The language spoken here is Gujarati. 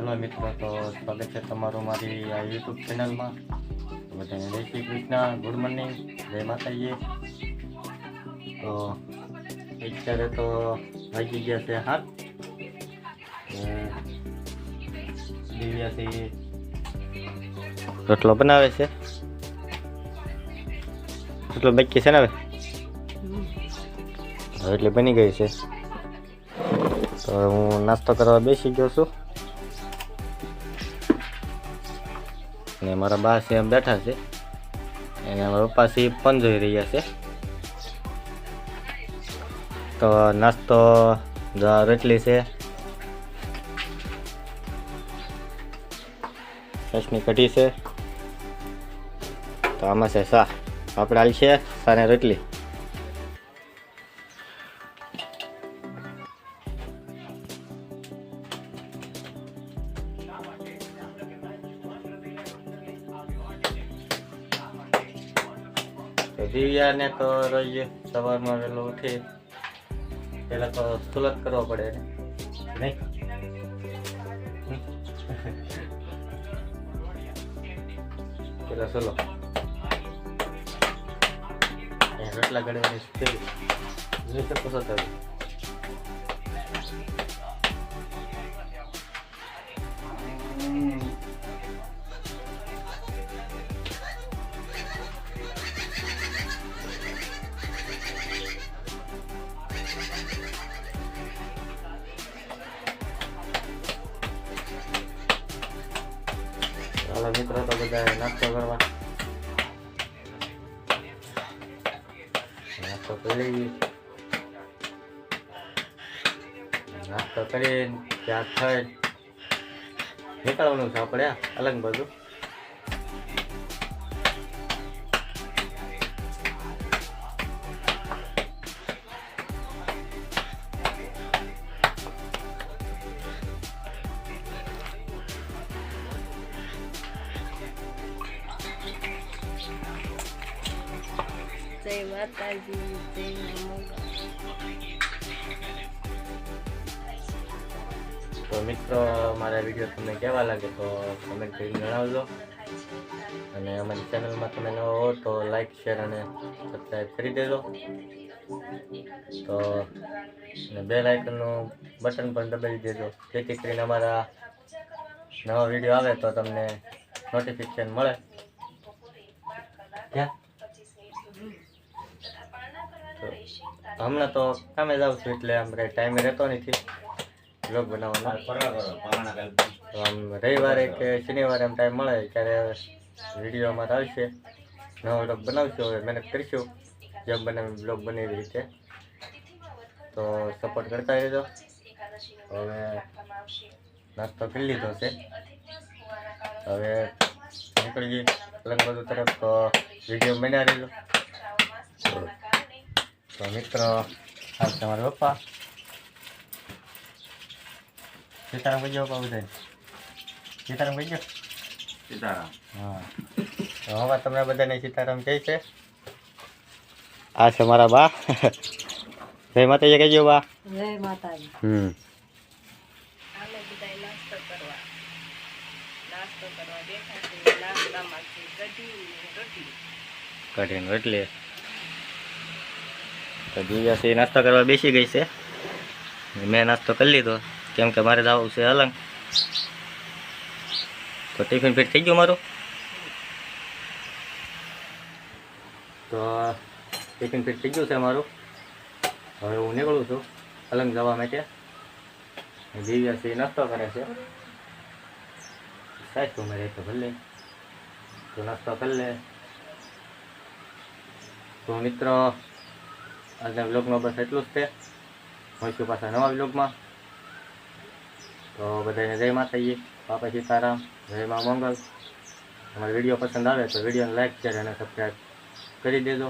હેલો મિત્રો. તો સ્વાગત છે તમારું મારી આ યુટ્યુબ ચેનલમાં બધાને જય શ્રી કૃષ્ણ. ગુડ મોર્નિંગ જય માતાજી. તો અત્યારે તો વાગી ગયા છે હાથ દિવ્યાથી રોટલો બનાવે છે. રોટલો બાકી છે ને હવે? એટલે બની ગઈ છે. તો હું નાસ્તો કરવા બેસી ગયો છું. ને મારા બા છે એમ બેઠા છે. અને મારા પપ્પા છે પણ જોઈ રહ્યા છે. તો નાસ્તો રોટલી છે. છાશની કઢી છે. તો આમાં છે સા આપણે હાલ છે સાને રોટલી. તો દિવ્યાને તો રોજ સવારમાં વહેલો ઉઠી પહેલાં તો સુલત કરવો પડે ને. નહીં? પેલા સુલો. રોટલા ગળવાની સ્થિતિ જોઈ શકો છો બધા નાસ્તો કરવા? નાસ્તો કરી નાસ્તો કરીને ત્યાં થઈ નીકળવાનું છે આપણે અલગ બાજુ જય માતાજી જય તો મિત્રો, મારા વીડિયો તમને કેવા લાગે તો કમેન્ટ કરીને જણાવજો. અને અમારી ચેનલમાં તમે નવો હો તો લાઈક શેર અને સબસ્ક્રાઈબ કરી દેજો. તો બે લાઇકનનું બટન પણ દબાવી દેજો. જેથી કરીને અમારા નવા વીડિયો આવે તો તમને નોટિફિકેશન મળે. ક્યાં? હમણાં તો કામે જાઉં છું એટલે આમ કંઈ ટાઈમે રહેતો નથી. બ્લોગ બનાવવાનો. તો આમ રવિવારે કે શનિવારે એમ ટાઈમ મળે ત્યારે વીડિયો અમારે આવશે. નવો બ્લોગ બનાવશું હવે, મહેનત કરીશું. જેમ બને બ્લોગ બને એવી રીતે. તો સપોર્ટ કરતા રહેજો. હવે નાસ્તો કરી લીધો છે. હવે નીકળી ગઈ બધું તરફ તો વીડિયો બન્યા રહેજો તો મિત્રો આ તમારા પપ્પા. સીતારામ ગયો પપ્પા બધા સીતારામ કઈ ગયો સીતારામ. હા. તો હવે તમને બધાને સીતારામ કહે છે. આ છે મારા બા. જય માતાજી કહેજો બા. જય માતાજી. હમ. અમે બધા નાસ્તો કરવા નાસ્તો કરવા બેઠા છીએ નાસ્તામાં છે કઢી ને રોટલી કઢીને રોટલી તો દિવ્યાસી નાસ્તો કરવા બેસી ગઈ છે. મેં નાસ્તો કરી લીધો. કેમ કે મારે જવું છે અલંગ તો ટિફિન ફિટ થઈ ગયું મારું? તો ટિફિન ફિટ થઈ ગયું છે મારું. હવે હું નીકળું છું અલંગ જવા માટે. દિવ્યાસી નાસ્તો કરે છે. સાહેબ તું મારે તો ભલે. તો નાસ્તો કરી લે. તો મિત્રો આજના બ્લોગમાં બસ એટલું જ છે. મળશું પાછા નવા બ્લોગમાં તો બધાને જય માતાજી. બાપા સીતારામ. જય મા મંગલ. અમારો વીડિયો પસંદ આવે તો વિડીયોને લાઈક શેર અને સબસ્ક્રાઈબ કરી દેજો.